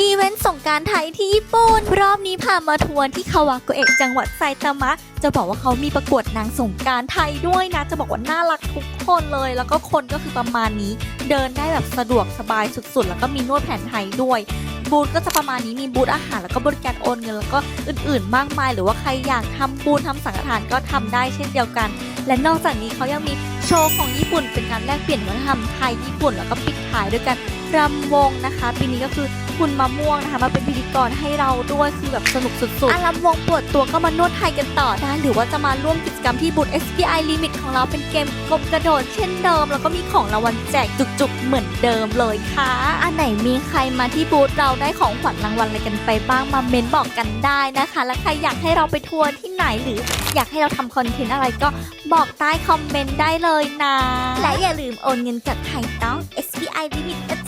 อีเวนต์ส่งการไทยที่ญี่ปุ่น รอบนี้พามาทัวร์ที่คาวาโกเอะจังหวัดไซตามะ จะบอกว่าเขามีประกวดนางสงการไทยด้วยนะ จะบอกว่าน่ารักทุกคนเลย แล้วก็คนก็คือประมาณนี้ เดินได้แบบสะดวกสบายสุดๆ แล้วก็มีนวดแผนไทยด้วยบูธก็จะประมาณนี้มีบูธอาหารแล้วก็บริการโอนเงินแล้วก็อื่นๆ มากมาย หรือว่าใครอยากทำบุญทำสังฆทานก็ทำได้เช่นเดียวกัน และนอกจากนี้เขายังมีโชว์ของญี่ปุ่นเป็นการแลกเปลี่ยนวัฒนธรรมไทยญี่ปุ่นแล้วก็ปิดท้ายด้วยกัน รำวงนะคะปีนี้ก็คือคุณมะม่วงนะคะมาเป็นพิธีกรให้เราด้วยคือแบบสนุกสุดๆอะรำวงปวดตัวก็มานวดไทยกันต่อได้หรือว่าจะมาร่วมกิจกรรมที่บูธ SBI Limit ของเราเป็นเกมกบกระโดดเช่นเดิม แล้วก็มีของรางวัลแจกจุกๆ เหมือนเดิมเลยค่ะ อันไหนมีใครมาที่บูธเราได้ของขวัญรางวัลอะไรกันไปบ้างมาเมนบอกกันได้นะคะ และใครอยากให้เราไปทัวร์ที่ไหนหรืออยากให้เราทำคอนเทนต์อะไรก็บอกใต้คอมเมนต์ได้เลยนะ และอย่าลืมโอนเงินจากไทยต้อง SBI Limit นะจ๊ะ